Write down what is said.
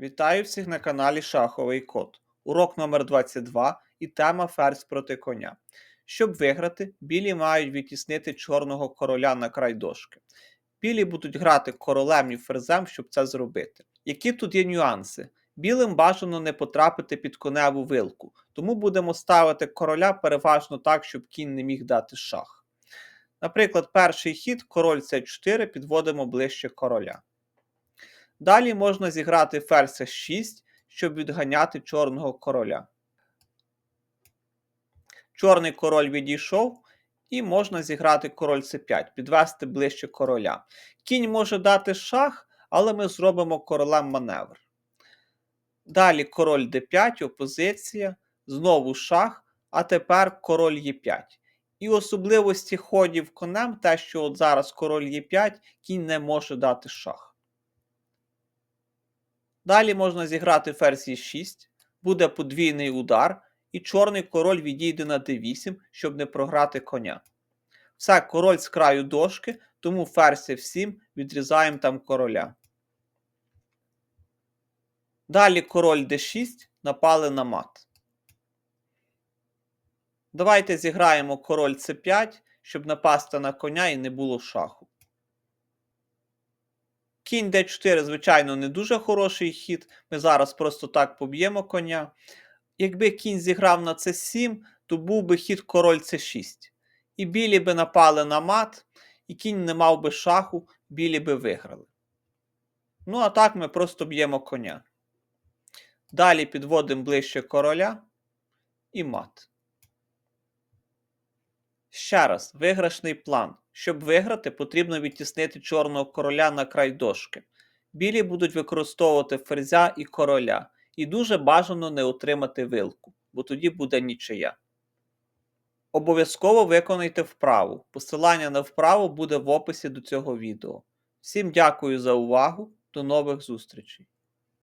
Вітаю всіх на каналі Шаховий Код. Урок номер 22 і тема ферзь проти коня. Щоб виграти, білі мають відтіснити чорного короля на край дошки. Білі будуть грати королем і ферзем, щоб це зробити. Які тут є нюанси? Білим бажано не потрапити під коневу вилку, тому будемо ставити короля переважно так, щоб кінь не міг дати шах. Наприклад, перший хід король c4 підводимо ближче короля. Далі можна зіграти ферзь 6, щоб відганяти чорного короля. Чорний король відійшов, і можна зіграти король c5, підвести ближче короля. Кінь може дати шах, але ми зробимо королем маневр. Далі король d5, опозиція, знову шах, а тепер король e5. І особливості ходів конем те, що от зараз король e5, кінь не може дати шах. Далі можна зіграти ферзь e6, буде подвійний удар, і чорний король відійде на d8, щоб не програти коня. Все, король з краю дошки, тому ферзь f7 відрізаємо там короля. Далі король d6 напали на мат. Давайте зіграємо король c5, щоб напасти на коня і не було шаху. Кінь d4, звичайно, не дуже хороший хід. Ми зараз просто так поб'ємо коня. Якби кінь зіграв на c7, то був би хід король c6. І білі би напали на мат, і кінь не мав би шаху, білі би виграли. Ну, а так ми просто б'ємо коня. Далі підводимо ближче короля і мат. Ще раз, виграшний план. Щоб виграти, потрібно відтіснити чорного короля на край дошки. Білі будуть використовувати ферзя і короля, і дуже бажано не отримати вилку, бо тоді буде нічия. Обов'язково виконайте вправу. Посилання на вправу буде в описі до цього відео. Всім дякую за увагу, до нових зустрічей!